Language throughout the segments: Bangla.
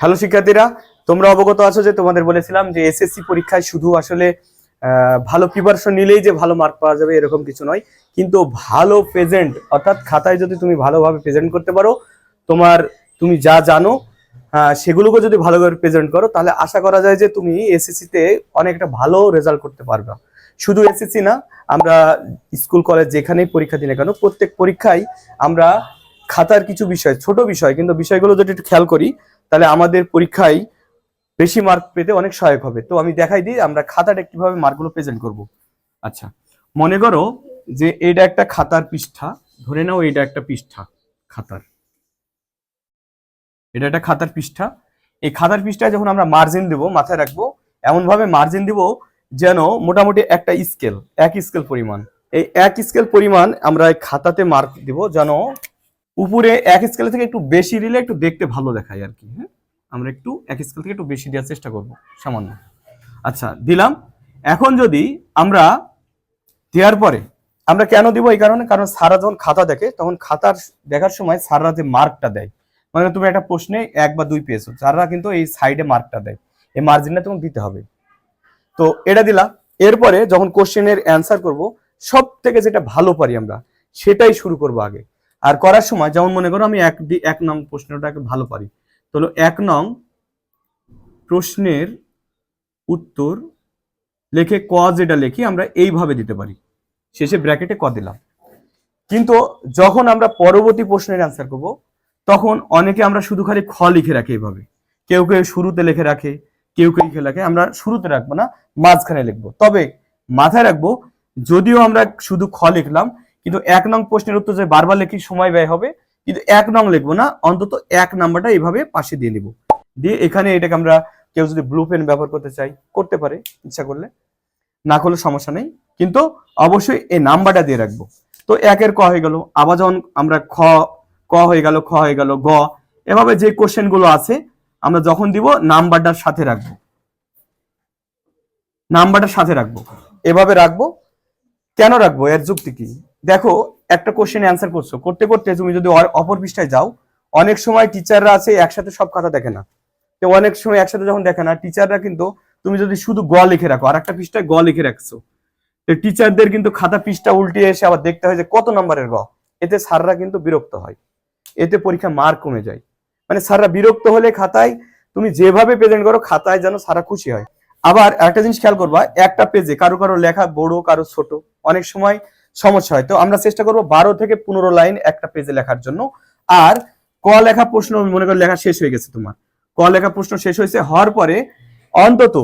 হ্যালো শিক্ষার্থীরা, তোমরা অবগত আছো যে তোমাদের বলেছিলাম যে এসএসসি পরীক্ষায় শুধু আসলে ভালো প্রিপারেশন নিলেই যে ভালো মার্ক পাওয়া যাবে এরকম কিছু নয়। কিন্তু ভালো প্রেজেন্ট অর্থাৎ খাতায় যদি তুমি ভালোভাবে প্রেজেন্ট করতে পারো, তোমার তুমি যা জানো সেগুলোকে যদি ভালোভাবে প্রেজেন্ট করো, তাহলে আশা করা যায় যে তুমি এসএসসি তে অনেকটা ভালো রেজাল্ট করতে পারবে। শুধু এসএসসি না, আমরা স্কুল কলেজ যেখানেই পরীক্ষা দিই না কেন, প্রত্যেক পরীক্ষায় আমরা খাতার কিছু বিষয়, ছোট বিষয়, কিন্তু বিষয়গুলো যদি একটু খেয়াল করি, তাহলে আমাদের পরীক্ষায় বেশি মার্ক পেতে অনেক সহায়ক হবে। তো আমি দেখাই দিই, আমরা খাতাটা কীভাবে মার্কগুলো প্রেজেন্ট করব। আচ্ছা মনে করো যে এটা একটা খাতার পৃষ্ঠা, ধরে নাও এটা একটা পৃষ্ঠা, খাতার। এটা একটা খাতার পৃষ্ঠা। এই খাতার পৃষ্ঠায় যখন আমরা মার্জিন দেব, মাথায় রাখব এমন ভাবে মার্জিন দিব যেন মোটামুটি একটা স্কেল এক স্কেল পরিমাণ। এই এক স্কেল পরিমাণ আমরা খাতাতে মার্ক দিব যেন উপরে এক স্কেল থেকে একটু বেশি দিলে একটু দেখতে ভালো দেখায় আর কি হ্যাঁ? আমরা একটু এক স্কেল থেকে একটু বেশি দেওয়ার চেষ্টা করব, সামান্য। আচ্ছা দিলাম। এখন যদি আমরা দেওয়ার পরে আমরা কেন দিব এই কারণে? কারণ সারা যখন খাতা দেখে, তখন খাতার দেখার সময় সাররা যে মার্কটা দেয়। মানে তুমি একটা প্রশ্নে এক বা দুই পেয়েছ, সাররা কিন্তু এই সাইডে মার্কটা দেয়। এই মার্জিনটা তোমাকে দিতে হবে। তো এটা দিলাম। এরপরে যখন কোশ্চেনের অ্যান্সার করব সব থেকে যেটা ভালো পারি আমরা, সেটাই শুরু করব আগে। আর করার সময় যেমন মনে করো আমি এক এক নং প্রশ্নটাকে ভালো পারি। তো এক নং প্রশ্নের উত্তর লেখে ক যেটা লিখি আমরা এইভাবে দিতে পারি। শেষে ব্র্যাকেটে ক দিলাম। কিন্তু যখন আমরা পরবর্তী প্রশ্নের অ্যান্সার করব, তখন অনেকে আমরা শুধু খালি খ লিখে রাখি এইভাবে। কেউ কেউ শুরুতে লিখে রাখে, কেউ কেউ লিখে রাখে, আমরা শুরুতে রাখব না, মাঝখানে লিখব। তবে মাথায় রাখব, যদিও আমরা শুধু খ লিখলাম কিন্তু এক নং প্রশ্নের উত্তর যে বারবার লিখি, সময় ব্যয় হবে, কিন্তু এক নং লিখব না, অন্তত এক নাম্বারটা এইভাবে পাশে দিয়ে নিব। দিয়ে এখানে এটাকে আমরা কেউ যদি ব্লু পেন ব্যবহার করতে চাই, করতে পারে, ইচ্ছা করলে। না করলে সমস্যা নেই, কিন্তু অবশ্যই এই নাম্বারটা দিয়ে রাখব। তো একের ক হয়ে গেল, আবার যখন আমরা খ, ক হয়ে গেল, খ হয়ে গেল, গ, এভাবে যে কোশ্চেনগুলো আছে, আমরা যখন দিব, নাম্বারটার সাথে রাখব। নাম্বারটার সাথে রাখব। এভাবে রাখব। কেন রাখব? এর যুক্তি কি? দেখো, একটা কোশ্চেন অ্যান্সার করছ। করতে করতে তুমি যদি অপর পৃষ্ঠায় যাও, অনেক সময় টিচাররা আছে একসাথে সব কথা দেখে না। তো অনেক সময় একসাথে যখন দেখে না টিচাররা কিন্তু তুমি যদি শুধু গ লিখে রাখো, আর একটা পৃষ্ঠায় গ লিখে রাখছো, তো টিচারদের কিন্তু খাতা পৃষ্ঠা উল্টে এসে আবার দেখতে হয় যে কত নম্বরের গ। এতে স্যাররা কিন্তু বিরক্ত হয়। এতে পরীক্ষা মার কমে যায়। মানে স্যাররা বিরক্ত হলে খাতায়, তুমি যেভাবে প্রেজেন্ট করো, খাতায় যেন সারা খুশি হয়। আবার একটা জিনিস খেয়াল করবা, একটা পেজে কারও কারও লেখা বড়, কারও ছোট। অনেক সময় সমস্যা হয়। তো আমরা চেষ্টা করব বারো থেকে পনেরো লাইন একটা পেজে লেখার জন্য। আর ক লেখা প্রশ্ন মনে করো লেখা শেষ হয়ে গেছে তোমার। ক লেখা প্রশ্ন শেষ হয়েছে, হওয়ার পরে অন্তত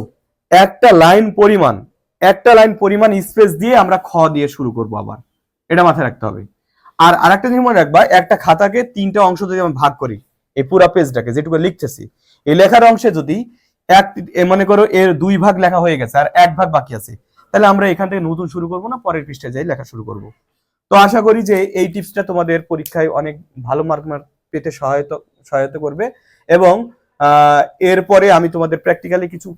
একটা লাইন পরিমাণ, একটা লাইন পরিমাণ স্পেস দিয়ে আমরা খ দিয়ে শুরু করব আবার। এটা মাথায় রাখতে হবে। আর আরেকটা জিনিস মনে রাখবা, একটা খাতাকে তিনটা অংশ যদি আমরা ভাগ করি, এই পুরা পেজটাকে যেটুকু লিখতেছি, এই লেখার অংশে যদি এক মনে করো এর দুই ভাগ লেখা হয়ে গেছে, আর এক ভাগ বাকি আছে তাহলে আমরা এখান থেকে নতুন শুরু করব না, পরের পৃষ্ঠায় যাই, লেখা শুরু করব। তো আশা করি যে এই টিপসটা তোমাদের পরীক্ষায় অনেক ভালো মার্ক পেতে সহায়তা সহায়তা করবে এবং এরপরে আমি তোমাদের প্র্যাকটিক্যালি কিছু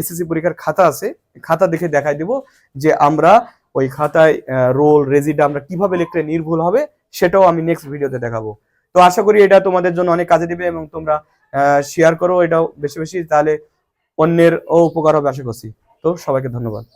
এসএসসি পরীক্ষার খাতা আছে, খাতা দেখে দেখাই দেব যে আমরা ওই খাতায় রোল রেজিটা আমরা কীভাবে লিখলে নির্ভুল হবে সেটাও আমি নেক্সট ভিডিওতে দেখাবো। তো আশা করি এটা তোমাদের জন্য অনেক কাজে দিবে এবং তোমরা শেয়ার করো এটাও বেশি বেশি, তাহলে অন্যের ও উপকার হবে, আশা করছি। তো সবাইকে ধন্যবাদ।